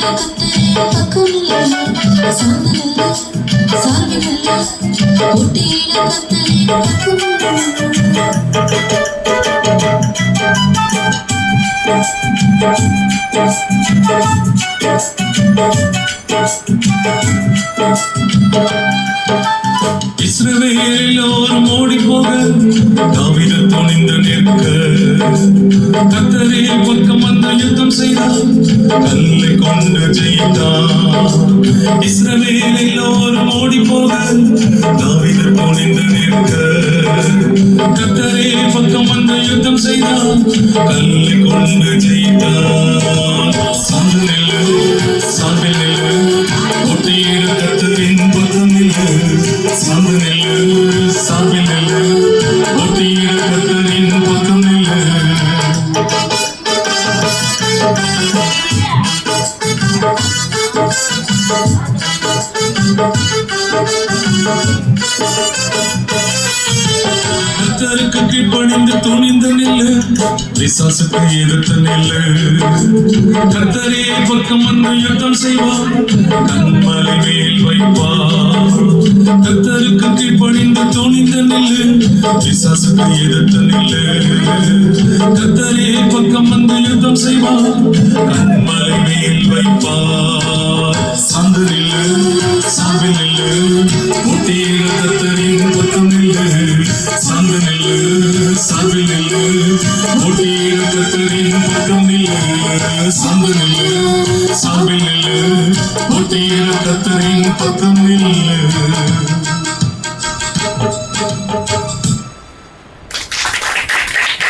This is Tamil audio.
பக்கம் நில்லு சார்ந்து நில்லு சார்பு நில்லு போட்டியிட கத்தலே கத்தரே பக்கம் வந்து யுத்தம் செய்தார். கல்லை கொண்டு ஜெயித்தார். இஸ்ரவேல் எல்லோரும் ஓடி போக தாவித துணிந்து நிற்க. கத்தரே பக்கம் வந்து யுத்தம் செய்தார். கல்லை கொண்டு ஜெயித்தார். சார்ந்து நில்லு சார்பில் நில்லு. ஒட்டியிருந்த கத்தருக்கு கீழ்ப்பணிந்து துணிந்து நில்லு. விசாசுக்கு எதிர்த்து நில்லு. கத்தரே பக்கம் வந்து யுத்தம் செய்வார். கண்மலை மேல் வைப்பார். கத்தருக்கு கீழ்ப்பணிந்து துணிந்து நில்லு. விசாசுக்கு எதிர்த்து நில்லு. கத்தரே பக்கம் வந்து யுத்தம் செய்வார். கண்மலை மேல் வைப்பார். முட்டியிட கத்தரின் பக்கம் நில்லு சார்ந்து நில்லு சார்பில் நில்லு முட்டியிட கத்தரின் பக்கம் நில்லு சார்ந்து நில்லு சார்பில் நில்லு முட்டியிட கத்தரின் பக்கம் நில்லு